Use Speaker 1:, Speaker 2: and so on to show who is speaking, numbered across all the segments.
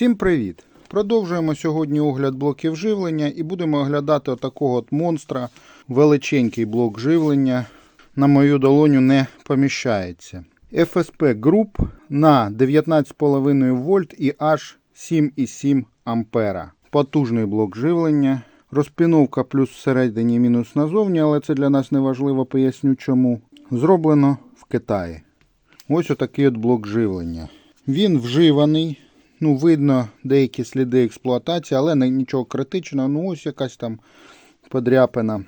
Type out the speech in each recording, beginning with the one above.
Speaker 1: Всім привіт! Продовжуємо сьогодні огляд блоків живлення і будемо оглядати отакого от монстра. Величенький блок живлення. На мою долоню не поміщається. FSP Group на 19,5 вольт і аж 7,7 ампера. Потужний блок живлення. Розпіновка плюс всередині мінус назовні, але це для нас не важливо, поясню чому. Зроблено в Китаї. Ось отакий от блок живлення. Він вживаний. Ну, видно деякі сліди експлуатації, але нічого критичного. Ну, ось якась там подряпина.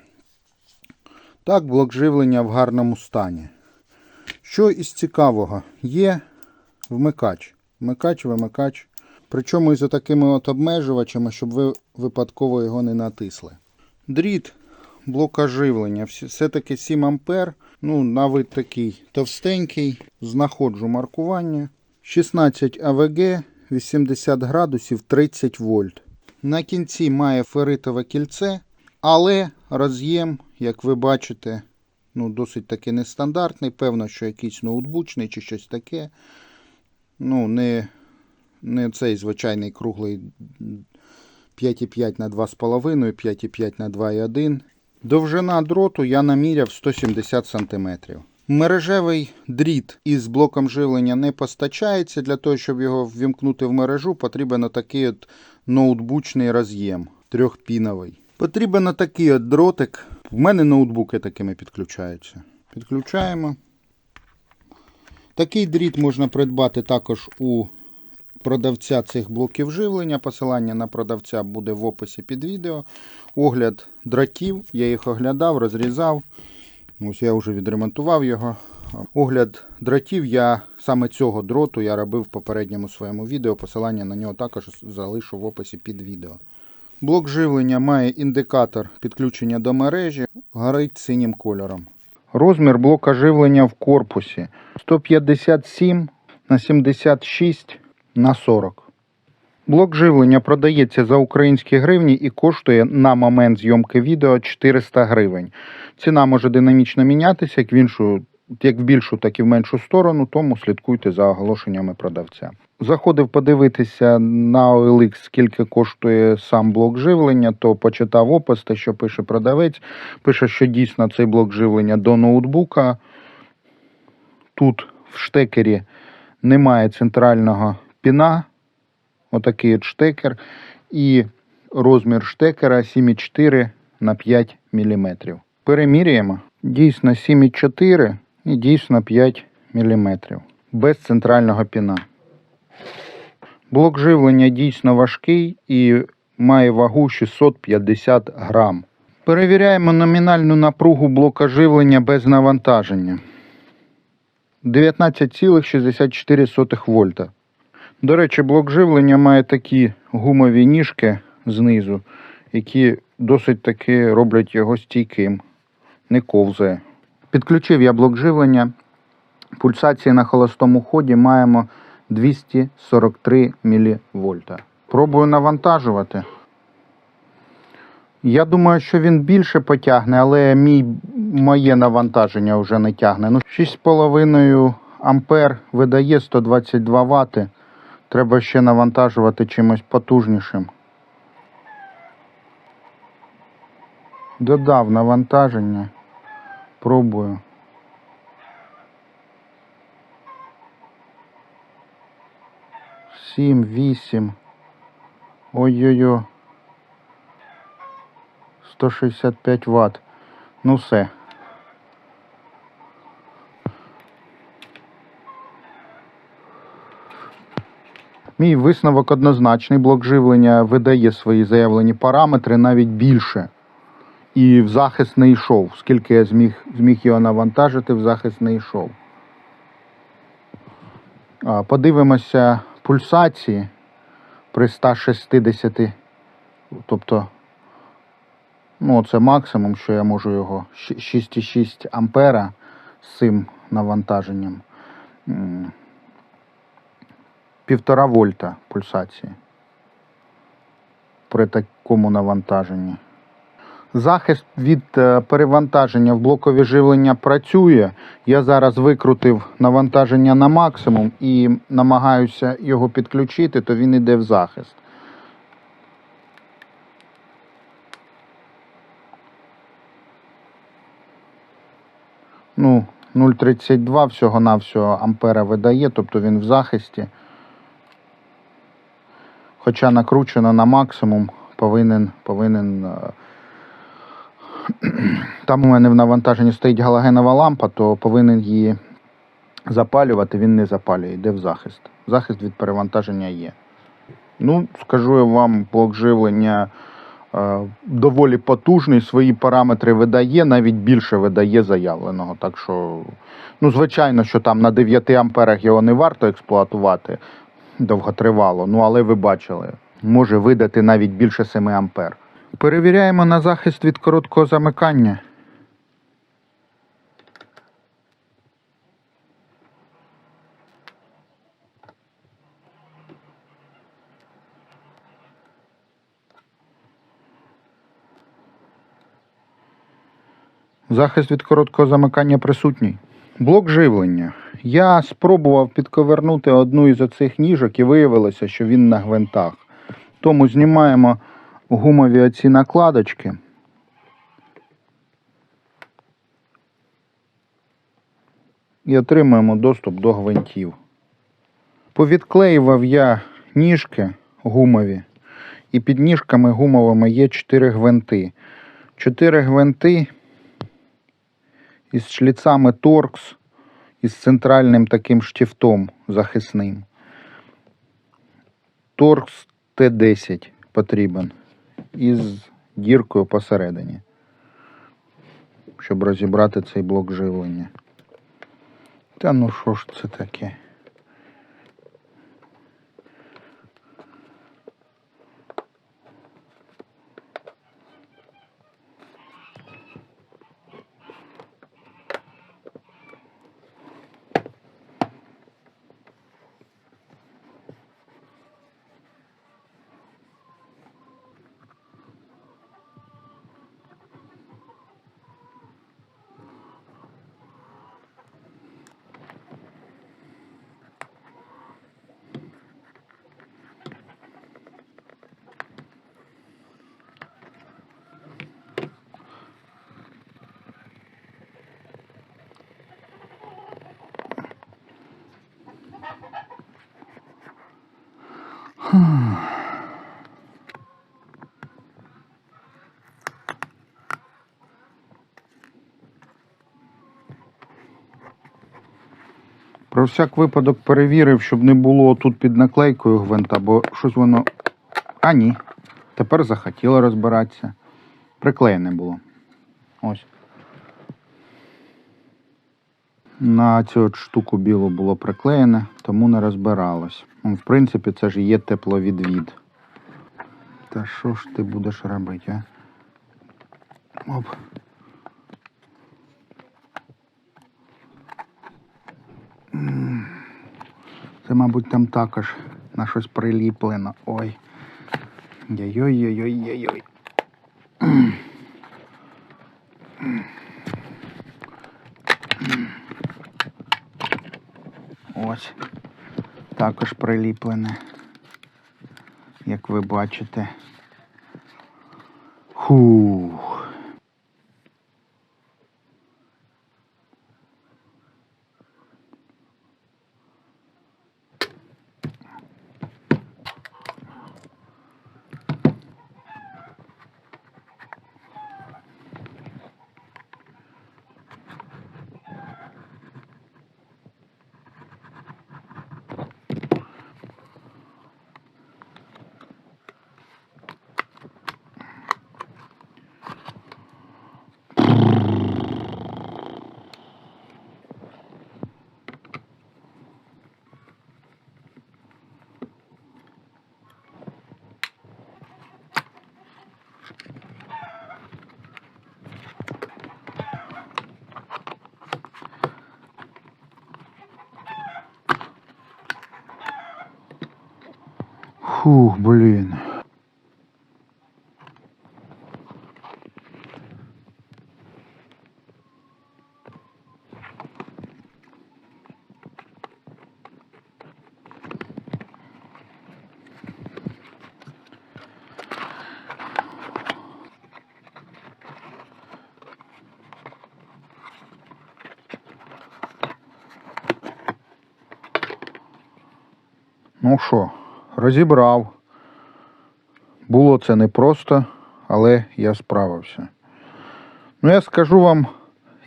Speaker 1: Так, блок живлення в гарному стані. Що із цікавого? Є вмикач. Вмикач, вимикач. Причому із такими от обмежувачами, щоб ви випадково його не натисли. Дріт блока живлення. Все-таки 7 ампер. Ну, навіть такий товстенький. Знаходжу маркування. 16 АВГ, 80 градусів, 30 вольт. На кінці має ферритове кільце, але роз'єм, як ви бачите, ну, досить таки нестандартний. Певно, що якийсь ноутбучний чи щось таке. Ну, не, не цей звичайний круглий 5,5 на 2,5, 5,5 на 2,1. Довжина дроту я наміряв 170 см. Мережевий дріт із блоком живлення не постачається. Для того, щоб його ввімкнути в мережу, потрібен такий от ноутбучний роз'єм трьохпіновий. Потрібен такий от дротик. В мене ноутбуки такими підключаються. Підключаємо. Такий дріт можна придбати також у продавця цих блоків живлення. Посилання на продавця буде в описі під відео. Огляд дротів. Я їх оглядав, розрізав. Ось я вже відремонтував його. Огляд дротів я саме цього дроту я робив в попередньому своєму відео. Посилання на нього також залишу в описі під відео. Блок живлення має індикатор підключення до мережі, горить синім кольором. Розмір блока живлення в корпусі 157 на 76 на 40. Блок живлення продається за українські гривні і коштує на момент зйомки відео 400 гривень. Ціна може динамічно мінятися як в іншу, як в більшу, так і в меншу сторону, тому слідкуйте за оголошеннями продавця. Заходив подивитися на OLX, скільки коштує сам блок живлення, то почитав опис, те, що пише продавець. Пише, що дійсно цей блок живлення до ноутбука. Тут в штекері немає центрального піна. Отакий от штекер. І розмір штекера 7,4 на 5 мм. Перемірюємо. Дійсно 7,4 і дійсно 5 мм. Без центрального піна. Блок живлення дійсно важкий і має вагу 650 грам. Перевіряємо номінальну напругу блока живлення без навантаження. 19,64 вольта. До речі, блок живлення має такі гумові ніжки знизу, які досить таки роблять його стійким, не ковзає. Підключив я блок живлення. Пульсації на холостому ході маємо 243 мВ. Пробую навантажувати. Я думаю, що він більше потягне, але мій, моє навантаження вже не тягне. Ну, 6,5 ампер видає 122 Вт. Треба ще навантажувати чимось потужнішим. Додав навантаження. Пробую. Сім, вісім. Ой-ой-ой. 165 Вт. Ну все. Мій висновок однозначний. Блок живлення видає свої заявлені параметри навіть більше. І в захист не йшов. Скільки я зміг, зміг його навантажити, в захист не йшов. Подивимося пульсації при 160. Тобто, ну, це максимум, що я можу його. 6,6 ампера з цим навантаженням. М, Півтора вольта пульсації при такому навантаженні. Захист від е, перевантаження в блокові живлення працює. Я зараз викрутив навантаження на максимум і намагаюся його підключити, то він йде в захист. Ну, 0,32 всього-навсього ампера видає, тобто він в захисті. Хоча накручено на максимум, повинен, повинен е, там у мене в навантаженні стоїть галогенова лампа, то повинен її запалювати, він не запалює, йде в захист. Захист від перевантаження є. Ну, скажу я вам, блок живлення е, доволі потужний, свої параметри видає, навіть більше видає заявленого. Так що, ну, звичайно, що там на 9 амперах його не варто експлуатувати довготривало, ну але ви бачили, може видати навіть більше 7 ампер. Перевіряємо на захист від короткого замикання. Захист від короткого замикання присутній. Блок живлення. Я спробував підковернути одну із оцих ніжок і виявилося, що він на гвинтах. Тому знімаємо гумові оці накладочки. І отримуємо доступ до гвинтів. Повідклеював я ніжки гумові, і під ніжками гумовими є 4 гвинти. 4 гвинти із шліцами торкс, із центральним таким штифтом захисним. Торкс Т10 потрібен із діркою посередині, щоб розібрати цей блок живлення. Та ну що ж це таке? Про всяк випадок перевірив, щоб не було тут під наклейкою гвинта, бо щось воно. А ні. Тепер захотіло розбиратися. Приклеєне було. Ось. На цю штуку білу було приклеєне, тому не розбиралось. Ну, В принципі, це ж є тепловідвід. Та що ж ти будеш робити, а? Оп. Це, мабуть, там також на щось приліплено. Ой. Йой-йой-йой-йой-йой. Ось. Також приліплене. Як ви бачите. Хух. Фух, блин. Ну что? Розібрав. Було це непросто, але я справився. Ну, я скажу вам,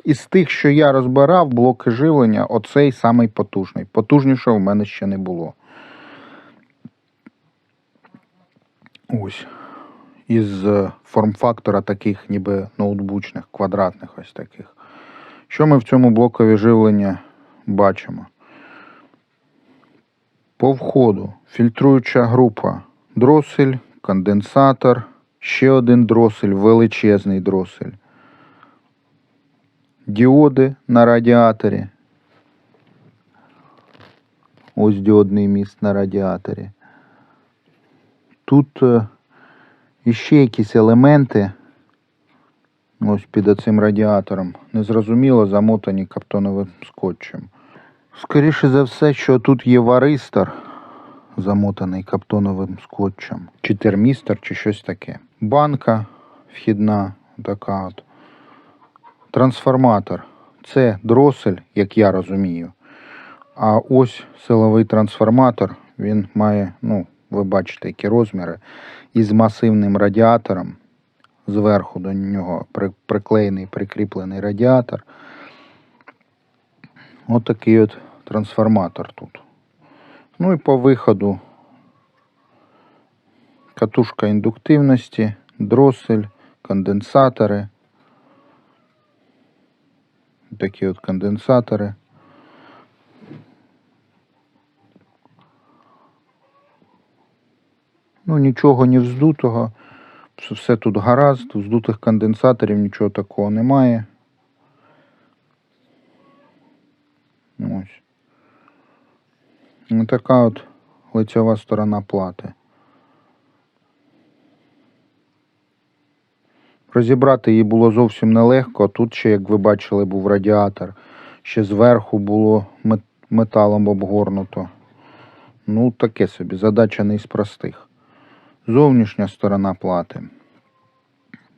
Speaker 1: із тих, що я розбирав, блоки живлення, оцей самий потужний. Потужнішого в мене ще не було. Ось. Із е, форм-фактора таких, ніби ноутбучних, квадратних ось таких. Що ми в цьому блокові живлення бачимо? По входу фільтруюча група, дросель, конденсатор, ще один дросель, величезний дросель. Діоди на радіаторі. Ось діодний міст на радіаторі. Тут е, іще якісь елементи. Ось під оцим радіатором. Незрозуміло замотані картоновим скотчем. Скоріше за все, що тут є варистор, замотаний каптоновим скотчем, чи термістор, чи щось таке. Банка вхідна, така от. Трансформатор. Це дросель, як я розумію. А ось силовий трансформатор, він має, ну, ви бачите, які розміри, із масивним радіатором. Зверху до нього приклеєний, прикріплений радіатор. Отакий от трансформатор тут. Ну і по виходу катушка індуктивності, дросель, конденсатори. Такі от конденсатори. Ну, нічого не вздутого. Все- тут гаразд, вздутих конденсаторів, нічого такого немає. Ось. Ось така от лицьова сторона плати. Розібрати її було зовсім нелегко. Тут ще, як ви бачили, був радіатор. Ще зверху було металом обгорнуто. Ну, таке собі, задача не із простих. Зовнішня сторона плати.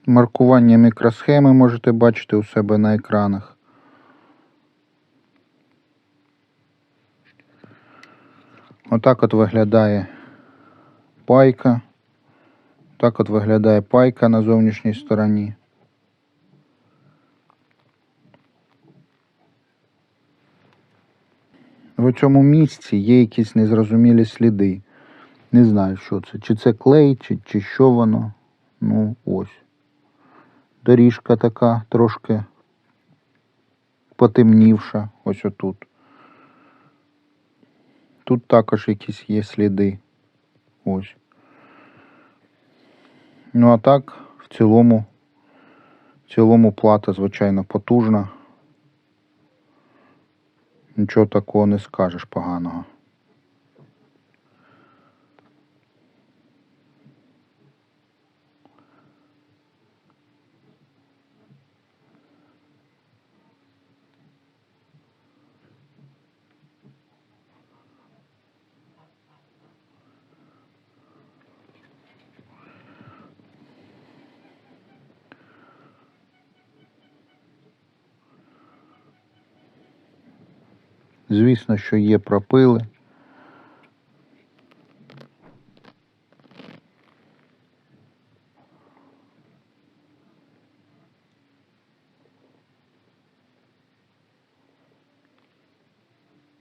Speaker 1: Маркування мікросхеми можете бачити у себе на екранах. Отак от виглядає пайка. Так от виглядає пайка на зовнішній стороні. В цьому місці є якісь незрозумілі сліди. Не знаю, що це. Чи це клей, чи, чи що воно. Ну, ось. Доріжка така трошки потемнівша. Ось отут. Тут також якісь є сліди. Ось. Ну а так, в цілому, в цілому плата, звичайно, потужна. Нічого такого не скажеш поганого. Звісно, що є пропили.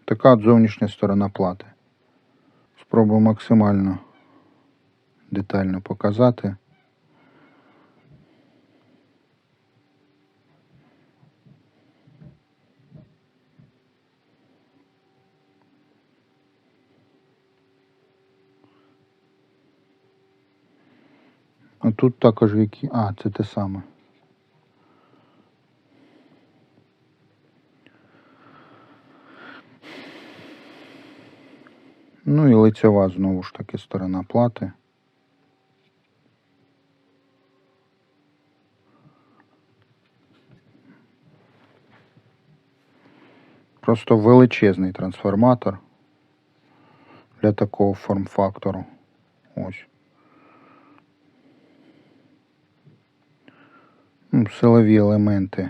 Speaker 1: Така от зовнішня сторона плати. Спробую максимально детально показати. А тут також які. А, це те саме. Ну і лицьова знову ж таки сторона плати. Просто величезний трансформатор для такого форм-фактору. Ось. Силові елементи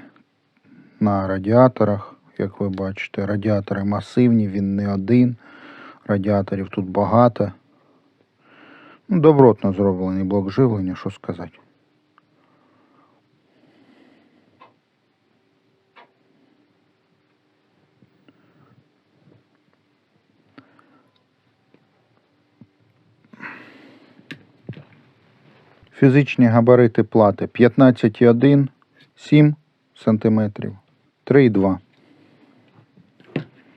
Speaker 1: на радіаторах, як ви бачите. Радіатори масивні, він не один. Радіаторів тут багато. Ну, добротно зроблений блок живлення, що сказати. Фізичні габарити плати 15,1, 7 см, 3,2.